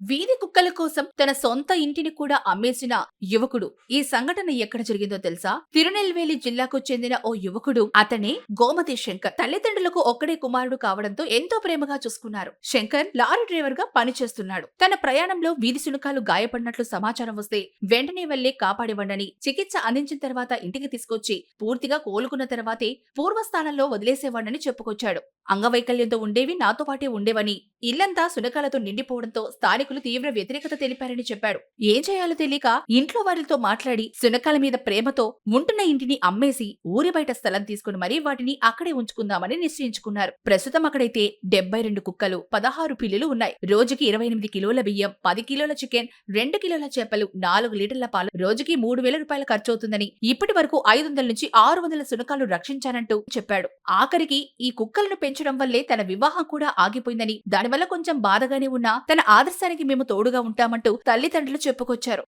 వీధి కుక్కల కోసం తన సొంత ఇంటిని కూడా అమ్మేసిన యువకుడు. ఈ సంఘటన ఎక్కడ జరిగిందో తెలుసా? తిరునెల్వేలి జిల్లాకు చెందిన ఓ యువకుడు అతనే గోమతి శంకర్. తల్లిదండ్రులకు ఒక్కడే కుమారుడు కావడంతో ఎంతో ప్రేమగా చూసుకున్నారు. శంకర్ లారీ డ్రైవర్గా పనిచేస్తున్నాడు. తన ప్రయాణంలో వీధి శునకాలు గాయపడినట్లు సమాచారం వస్తే వెంటనే వెళ్ళి కాపాడివ్వండని చికిత్స అందించిన తర్వాత ఇంటికి తీసుకొచ్చి పూర్తిగా కోలుకున్న తర్వాతే పూర్వస్థానంలో వదిలేసేవాడని చెప్పుకొచ్చాడు. అంగవైకల్యంతో ఉండేవి నాతో పాటే ఉండేవని. ఇల్లంతా సునకాలతో నిండిపోవడంతో స్థానికులు తీవ్ర వ్యతిరేకత తెలిపారని చెప్పాడు. ఏం చేయాలో తెలియక ఇంట్లో వారితో మాట్లాడి సునకాల మీద ప్రేమతో ఉంటున్న ఇంటిని అమ్మేసి ఊరి బయట స్థలం తీసుకుని మరీ వాటిని అక్కడే ఉంచుకుందామని నిశ్చయించుకున్నారు. ప్రస్తుతం అక్కడైతే డెబ్బై రెండు కుక్కలు పదహారు పిల్లులు ఉన్నాయి. రోజుకి ఇరవై ఎనిమిది కిలోల బియ్యం పది కిలోల చికెన్ రెండు కిలోల చేపలు నాలుగు లీటర్ల పాలు రోజుకి మూడు వేల రూపాయలు ఖర్చు అవుతుందని ఇప్పటి వరకు ఐదు వందల నుంచి ఆరు వందల సునకాలు రక్షించానంటూ చెప్పాడు. ఆఖరికి ఈ కుక్కలను పెంచడం వల్లే తన వివాహం కూడా ఆగిపోయిందని దానివల్ల కొంచెం బాధగానే ఉన్నా తన ఆదర్శానికి మేము తోడుగా ఉంటామంటూ తల్లిదండ్రులు చెప్పుకొచ్చారు.